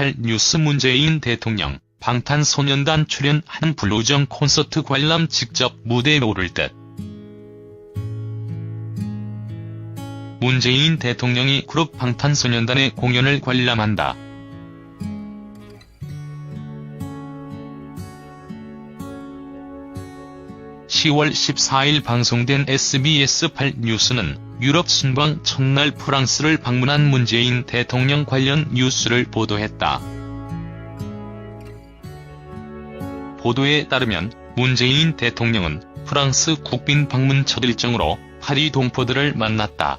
8 뉴스 문재인 대통령 방탄소년단 출연 한 불우정 콘서트 관람 직접 무대에 오를 듯. 문재인 대통령이 그룹 방탄소년단의 공연을 관람한다. (10월 14일) 방송된 SBS8 뉴스는 유럽 순방 첫날 프랑스를 방문한 문재인 대통령 관련 뉴스를 보도했다. 보도에 따르면 문재인 대통령은 프랑스 국빈 방문 첫 일정으로 파리 동포들을 만났다.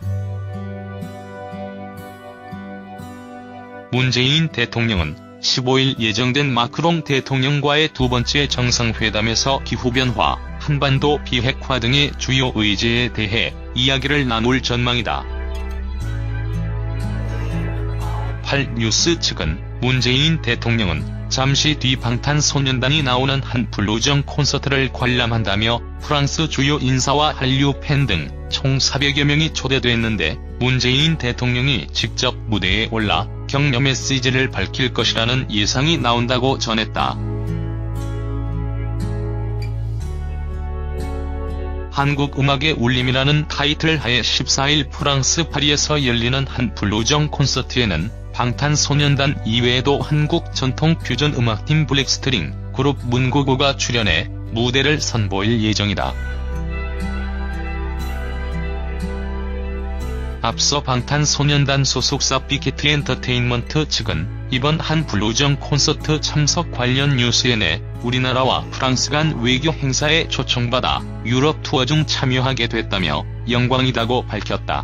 문재인 대통령은 15일 예정된 마크롱 대통령과의 두 번째 정상회담에서 기후변화, 한반도 비핵화 등의 주요 의제에 대해 이야기를 나눌 전망이다. 8 뉴스 측은 문재인 대통령은 잠시 뒤 방탄소년단이 나오는 한 불우정 콘서트를 관람한다며 프랑스 주요 인사와 한류 팬 등 총 400여 명이 초대됐는데 문재인 대통령이 직접 무대에 올라 격려 메시지를 밝힐 것이라는 예상이 나온다고 전했다. 한국 음악의 울림이라는 타이틀 하에 14일 프랑스 파리에서 열리는 한 불우정 콘서트에는 방탄소년단 이외에도 한국 전통 퓨전 음악팀 블랙스트링 그룹 문고고가 출연해 무대를 선보일 예정이다. 앞서 방탄소년단 소속사 빅히트 엔터테인먼트 측은 이번 한 불우정 콘서트 참석 관련 뉴스에 내 우리나라와 프랑스 간 외교 행사에 초청받아 유럽 투어 중 참여하게 됐다며 영광이다고 밝혔다.